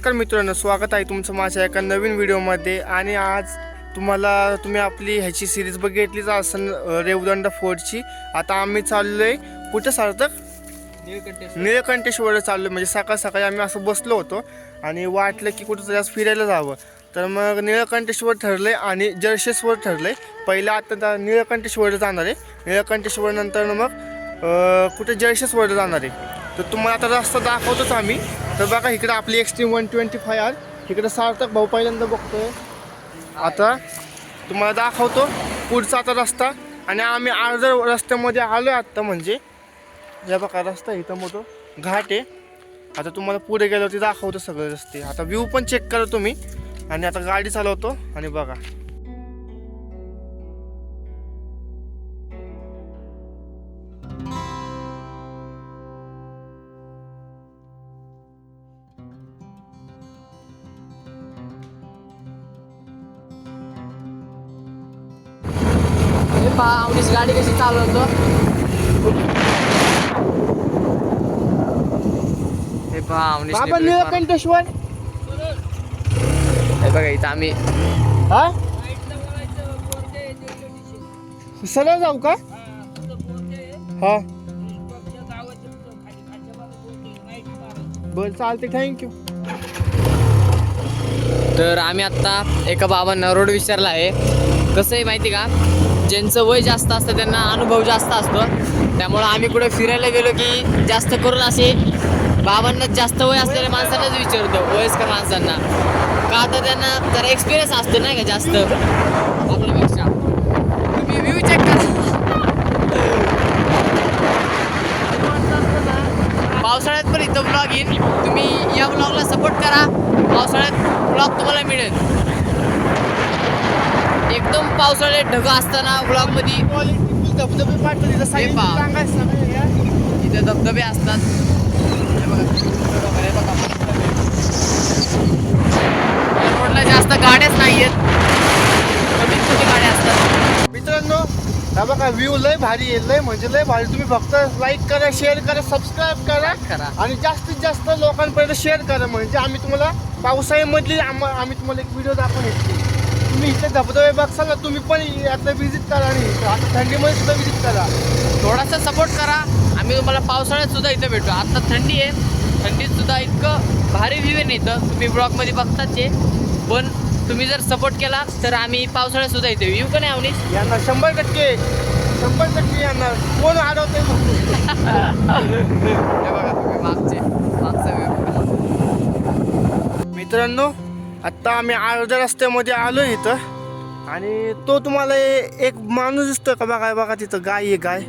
नमस्कार मित्रांनो स्वागत आहे तुमचं माझ्या एका नवीन व्हिडिओमध्ये. आणि आज तुम्हाला तुम्ही आपली ह्याची सिरीज बघितलीच असेल रेवदंड फोर्टची आता आम्ही चाललो आहे कुठं सार्थक? निळकंठेश्वर. चाललो म्हणजे सकाळ सकाळी आम्ही असं बसलो होतो आणि वाटलं की कुठं तरी आज फिरायला जावं. तर मग निळकंठेश्वर ठरलं आणि जळशेश्वर ठरलं पहिलं आता निळकंठेश्वर जाणार आहे. निळकंठेश्वर नंतर मग कुठे जळशेश्वर जाणार आहे? तर तुम्हाला आता रस्ता दाखवतोच आम्ही. तर बघा इकडं आपली extreme one twenty five R इकडं सार्थक भाऊ पहिल्यांदा बघतोय. आता तुम्हाला दाखवतो पुढचा आता रस्ता. आणि आम्ही अर्ध रस्त्यामध्ये आलो आत्ता म्हणजे. या बघा रस्ता इथं मोठं घाट आहे. आता तुम्हाला पुढे गेल्यावरती दाखवतो सगळे रस्ते. आता व्ह्यू पण चेक करा तुम्ही. आणि आता गाडी चालवतो. आणि बघा. गाडी कशी चालवतो? हे बाबा निळकंठेश्वर हे बघा इथं आम्ही हा? सरळ जाऊ का? हा. बरं चालते थँक्यू तर आम्ही आत्ता एका बाबांना रोड विचारला आहे. कसं आहे माहिती का? ज्यांचं वय जास्त असतं त्यांना अनुभव जास्त असतो. त्यामुळं आम्ही कुठे फिरायला गेलो की जास्त करून असे बाबांनाच जास्त वय असलेल्या माणसांनाच विचारतो वयस्कर माणसांना. का तर त्यांना जरा एक्सपिरियन्स असतो नाही का जास्त? आपल्यापेक्षा. तुम्ही व्ह्यू चेक करा. पावसाळ्यात पण इथं ब्लॉग येईल. तुम्ही या ब्लॉगला सपोर्ट करा. पावसाळ्यात ब्लॉग तुम्हाला मिळेल. एकदम पावसाळ्यात ढग असताना ब्लॉगमध्ये धबधबे पाठवले. इथे धबधबे असतात. रोडला जास्त गाड्याच नाही आहेत कमी छोटी गाड्या असतात. मित्रांनो हा बघा व्ह्यू लय भारी आहे. लय म्हणजे लय भारी. तुम्ही फक्त लाईक करा शेअर करा सबस्क्राईब करा करा. आणि जास्तीत जास्त लोकांपर्यंत शेअर करा. म्हणजे आम्ही तुम्हाला पावसाळ्यामधली आम- आम्ही तुम्हाला एक व्हिडिओ दाखवून येते. तुम्ही इथे धबधबे बघसाल ना तुम्ही पण यातलं व्हिजिट करा आणि. आता थंडीमध्ये सुद्धा व्हिजिट करा. थोडासा सपोर्ट करा. आम्ही तुम्हाला पावसाळ्यात सुद्धा इथं भेटू. आता थंडी आहे. थंडीत सुद्धा इतकं भारी व्ह्यू आहे इथं. तुम्ही ब्लॉगमध्ये बघताच आहे. पण तुम्ही जर सपोर्ट केला तर आम्ही पावसाळ्यात सुद्धा इथे व्ह्यू का नाही अवनीश. यांना शंभर टक्के शंभर टक्के यांना कोण अडवते हे बघा तुम्ही मागचे मागचा व्ह्यू मित्रांनो आत्ता आम्ही अर्ध्या रस्त्यामध्ये आलो इथं. आणि तो तुम्हाला एक माणूस दिसतो का? बघा बघा तिथं गाय आहे गाय.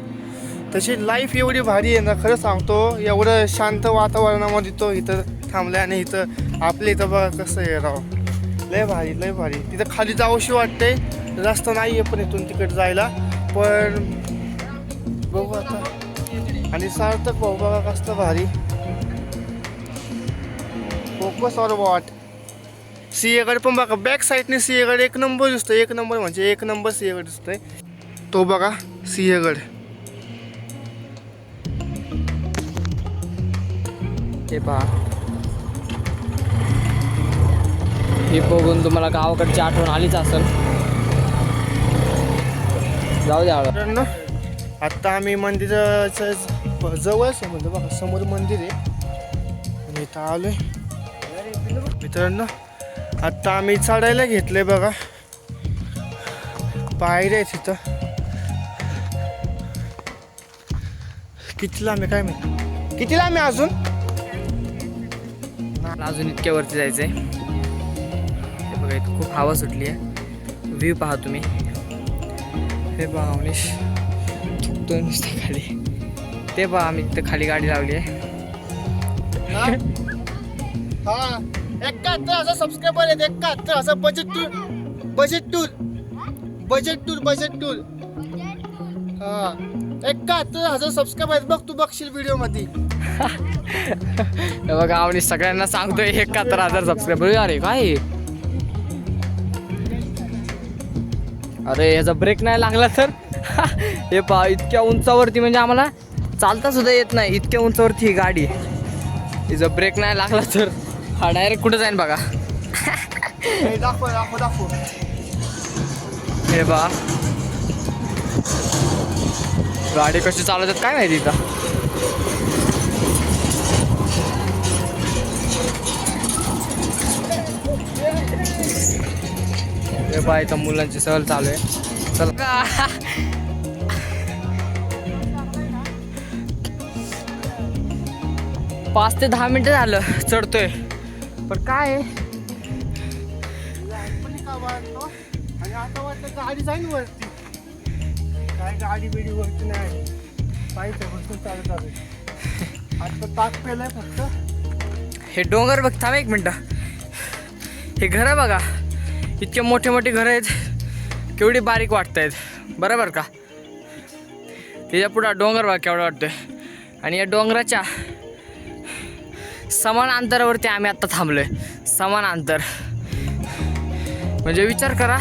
तशी लाईफ एवढी भारी आहे ना खरं सांगतो एवढं शांत वातावरणामध्ये तो इथं थांबला आणि इथं आपल्या इथं बघा कसं आहे राव. लय भारी लय भारी. तिथं खाली जावंशी वाटते रस्ता नाही आहे पण इथून तिकडे जायला. पण बघू आता. आणि सार्थक भाऊ बघा कसलं भारी. फोकस और वॉट. सिंहगड पण बघा बॅक साईडने सिंहगड एक नंबर दिसतोय एक नंबर म्हणजे एक नंबर सिंहगड दिसतोय. तो बघा सिंहगड. हे पहा. हे बघून तुम्हाला गावाकडची आठवण आलीच असेल. जाऊ द्या. हळू. आत्ता आम्ही मंदिराच्या जवळच आहे म्हणजे बघा समोर मंदिर आहे. आणि इथं आलोय. मित्रांनो आत्ता आम्ही चढायला घेतलंय बघा. पायऱ्या आहेत तिथं किती लांब आहे काय माहिती? किती लांब आहे अजून अजून इतक्या वरती जायचंय. हे बघा इथं खूप हवा सुटली आहे. व्ह्यू पहा तुम्ही. हे पहा अवनीश थुकतोय नुसतं खाली. ते पहा आम्ही तिथं खाली गाडी लावली आहे. हा. एकाहत्तर हजार सबस्क्रायबर आहेत एकाहत्तर हजार budget tool budget tool budget tool budget tool हा. एकाहत्तर हजार सबस्क्रायबर आहेत. बघ तू बघशील व्हिडिओमध्ये बघा अवनीश सगळ्यांना सांगतोय एकाहत्तर हजार सबस्क्रायबर अरे काय? अरे याचा ब्रेक नाही लागला तर? हे पहा इतक्या उंचावरती म्हणजे आम्हाला चालता सुद्धा येत नाही. इतक्या उंचावरती ही गाडी. याचा ब्रेक नाही लागला तर? हा डायरेक्ट कुठं जाईन बघा. हे दाखव दाखव दाखव. हे बा. गाडी कशी चालवतात काय माहिती इथं? हे बा इथं मुलांची सहल चालू आहे. चला. पाच ते दहा मिनिटं झालं चढतोय. पण काय आहे? पण का वाटतो आणि आता वाटतं गाडी जाईन वरती. काय गाडी बिडी वरती नाही. पाहिजे बसून चालत आले आता ताक पेलाय फक्त. हे डोंगर बघ थांब एक मिनटं. हे घरं बघा. इतके मोठे मोठे घरं आहेत. केवढी बारीक वाटत आहेत बरोबर का? त्याच्या पुढं डोंगर बघा केवढा वाटतोय. आणि या डोंगराच्या समान अंतरावरती आम्ही आत्ता थांबलोय. समान अंतर. म्हणजे विचार करा.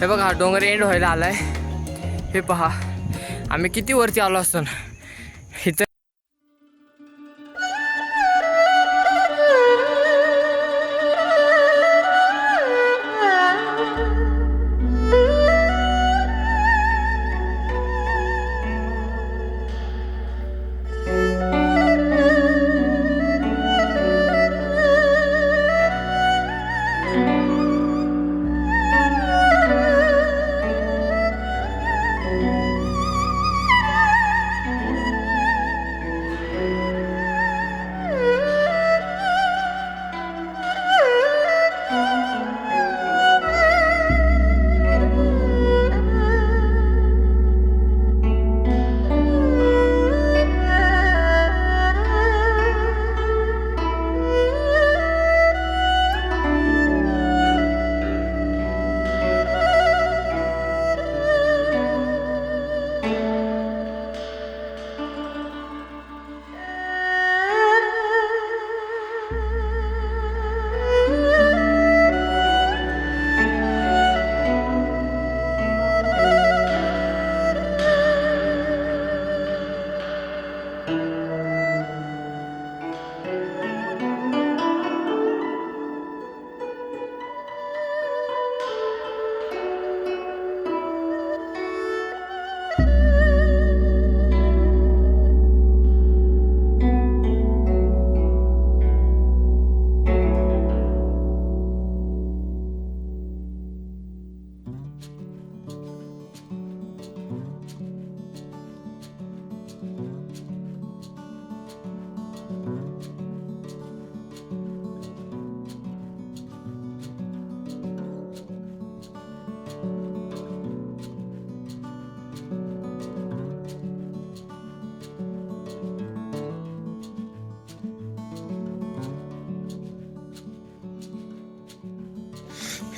हे बघा डोंगर एंड व्हायला आलाय. हे पहा. आम्ही किती वरती आलो असतो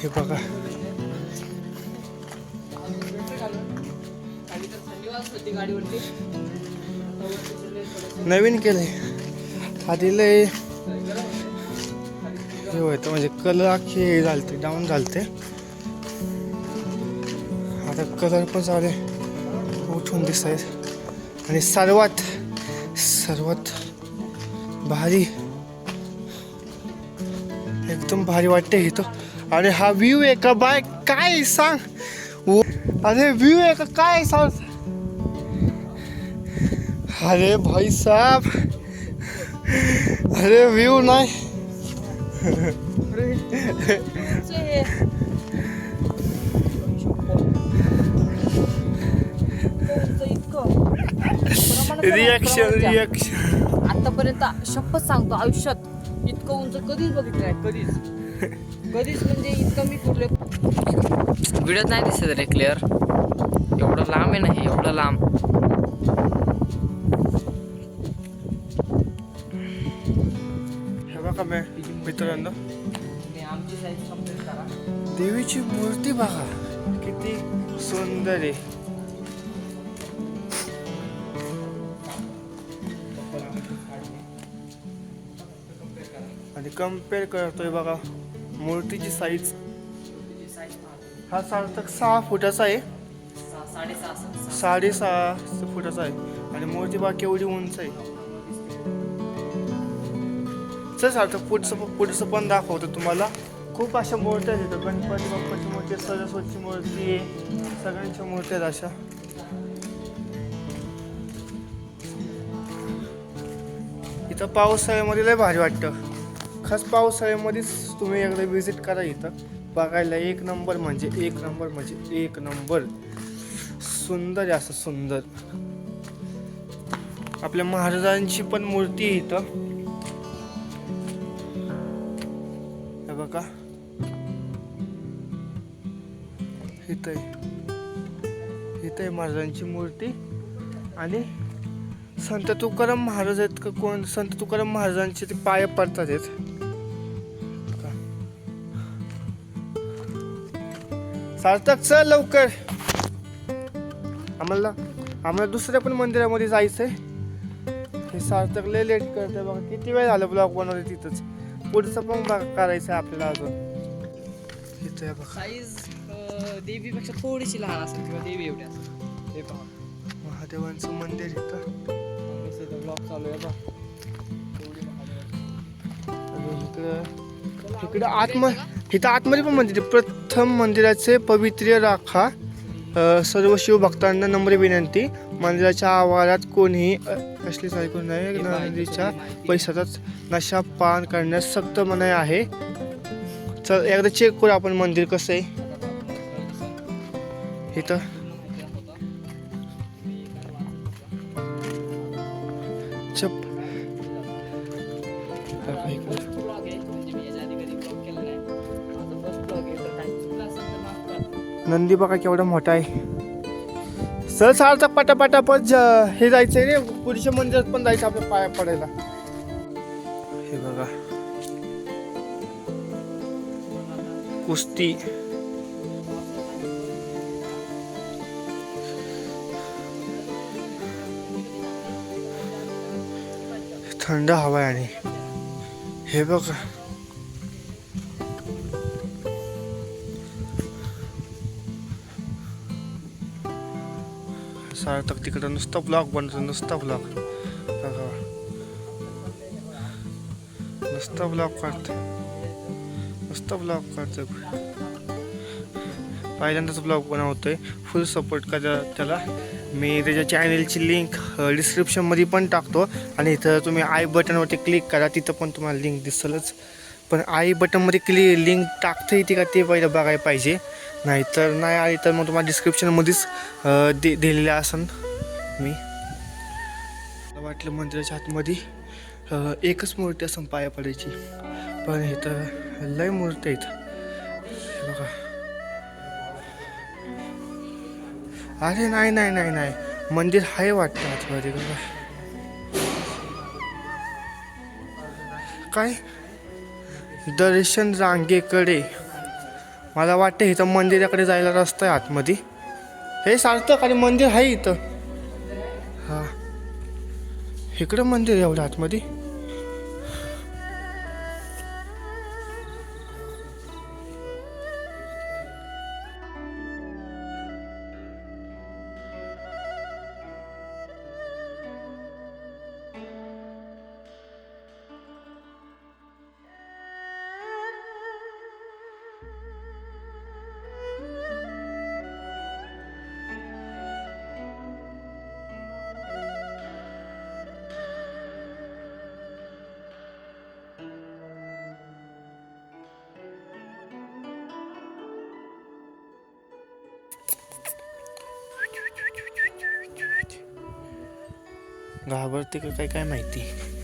हे बघा. नवीन केले आधी लय हे होतं म्हणजे कलर अख्खी हे झालते डाऊन झालते. आता कलर पण सारे उठून दिसत आहेत आणि सर्वात सर्वात भारी एकदम भारी वाटते इथं आणि हा व्ह्यू आहे का बाय? काय सांग? अरे व्ह्यू आहे का? काय सांग? अरे भाई साहब. अरे व्ह्यू नाही. रिॲक्शन रिॲक्शन आतापर्यंत शपथ सांगतो आयुष्यात. इतकं उंच कधीच बघितलं नाही कधीच. कधीच म्हणजे इतकं मी कुठले व्हिडिओत नाही दिसत रे क्लिअर एवढं लांब आहे नाही एवढं लांब. हे बघा मी मित्रांनो. आमची साईज कंप्लीट करा. देवीची मूर्ती बघा किती सुंदर आहे. आणि कंपेअर करतोय बघा. मूर्तीची साईज हा सार्थक सहा फुटाचा आहे. साडेसहा फुटाचा आहे. आणि मूर्ती बघा केवढी उंच आहे. चल सार्थक पुढचं पुढचं पण दाखवतो तुम्हाला. खूप अशा मूर्त्या आहेत इथं. गणपती बाप्पाची मूर्ती सरस्वतीची मूर्ती आहे. सगळ्यांच्या मूर्त्या आहेत अशा. इथं पावसाळ्यामध्ये लय भारी वाटतं. खास पावसाळ्यामध्येच तुम्ही एकदा विजिट करा इथं. बघायला एक नंबर म्हणजे एक नंबर म्हणजे एक नंबर सुंदर आहे असं सुंदर. आपल्या महाराजांची पण मूर्ती आहे इथं. हे बघा. इथं आहे. इथं आहे महाराजांची मूर्ती. आणि संत तुकाराम महाराज आहेत का कोण? संत तुकाराम महाराजांचे ते पाय पडतात आहेत. सार्थक चल लवकर. आम्हाला आम्हाला दुसऱ्या पण मंदिरामध्ये जायचंय. हे सार्थक लय लेट करते बघा. किती वेळ झालं ब्लॉग बनवले तिथंच. पुढचं पण बघा करायचं आहे आपल्याला अजून. इथं आहे बघा साईज देवीपेक्षा थोडीशी लहान असेल किंवा देवी एवढी असेल. हे पहा महादेवांचं मंदिर इथं. ब्लॉग चालू आहे बघा. इकडं इकडं आत्म इथं आतमध्ये पण मंदिर आहे. प्रथम मंदिराचे पवित्र्य राखा. सर्व शिवभक्तांना नम्र विनंती. मंदिराच्या आवारात कोणीही असली ऐकून नाही. नदीच्या पैशाचाच नशा पान करण्यास सक्त मनाई आहे. चल एकदा चेक करू आपण मंदिर कसं आहे. इथं. चप नंदी बघा केवढा मोठा आहे. सर सारखा पटापटा पण हे जायचंय रे. पुरुष मंदिरात पण जायचं आपल्या पाया पडायला. हे बघा. कुस्ती. थंड हवा आहे आणि हे बघा. तर तिकडं नुसतं ब्लॉक बनतो नुसता ब्लॉक नुसतं ब्लॉक करतो नुसतं ब्लॉक करतो पहिल्यांदाच ब्लॉग बनवतोय. फुल सपोर्ट करा त्याला. मी त्याच्या चॅनलची लिंक डिस्क्रिप्शनमध्ये पण टाकतो. आणि इथं तुम्ही आय बटनवरती क्लिक करा तिथं पण तुम्हाला लिंक दिसलच. पण आय बटनमध्ये क्लि लिंक टाकता येते का ते पहिलं बघायला पाहिजे. नाहीतर नाही आली तर मग तुम्हाला डिस्क्रिप्शनमध्येच दे दिलेलं असन मी. मला वाटलं मंदिराच्या आतमध्ये एकच मूर्ती असं पाया पडायची. पण इथं लय मूर्ती आहेत. बघा. अरे नाही नाही नाही नाही. मंदिर आहे वाटतं आतमध्ये बघा. काय? दर्शन रांगेकडे. मला वाटतं इथं मंदिराकडे जायला रस्ता आहे आतमध्ये. हे सार्थक आणि मंदिर आहे इथं. हां. इकडं मंदिर आहे एवढं आतमध्ये. घाबरते का काय काय माहिती.